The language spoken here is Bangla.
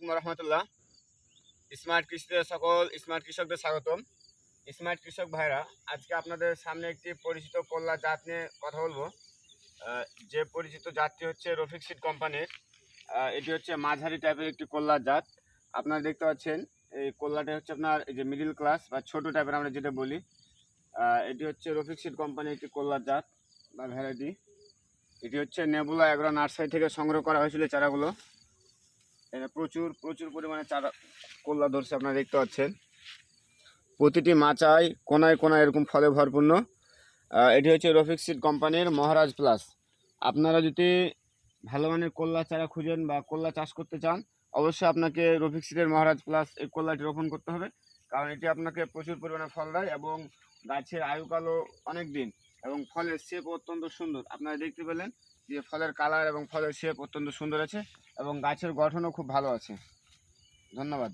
আলাইকুম রহমতুল্লাহ। স্মার্ট কৃষিতে সকল স্মার্ট কৃষকদের স্বাগতম। স্মার্ট কৃষক ভাইরা, আজকে আপনাদের সামনে একটি পরিচিত কল্লা জাত নিয়ে কথা বলব। যে পরিচিত জাতটি হচ্ছে রফিক সিড কোম্পানির। এটি হচ্ছে মাঝারি টাইপের একটি কল্লা জাত। আপনারা দেখতে পাচ্ছেন, এই কল্লাটা হচ্ছে আপনার এই যে মিডিল ক্লাস বা ছোট টাইপের আমরা যেটা বলি। এটি হচ্ছে রফিক সিড কোম্পানির একটি কল্লার জাত বা ভ্যারাইটি এটি হচ্ছে নেবুলা এগুলো নার্সারি থেকে সংগ্রহ করা হয়েছিল চারাগুলো। প্রচুর প্রচুর পরিমাণে চারা, কল্লা ধরছে আপনারা দেখতে পাচ্ছেন। প্রতিটি মাচায় কোনায় কোনায় এরকম ফলে ভরপূর্ণ। এটি হচ্ছে রফিক সিড কোম্পানির মহারাজ প্লাস। আপনারা যদি ভালো মানের কল্লা চারা খুঁজেন বা কল্লা চাষ করতে চান, অবশ্যই আপনাকে রফিক সিডের মহারাজ প্লাস এই কল্লাটি রোপণ করতে হবে। কারণ এটি আপনাকে প্রচুর পরিমাণে ফল দেয় এবং গাছের আয়ুকালও অনেক দিন। এবং ফলের শেপ অত্যন্ত সুন্দর। আপনারা দেখতে পেলেন যে ফলের কালার এবং ফলের শেপ অত্যন্ত সুন্দর আছে এবং গাছের গঠনও খুব ভালো আছে। ধন্যবাদ।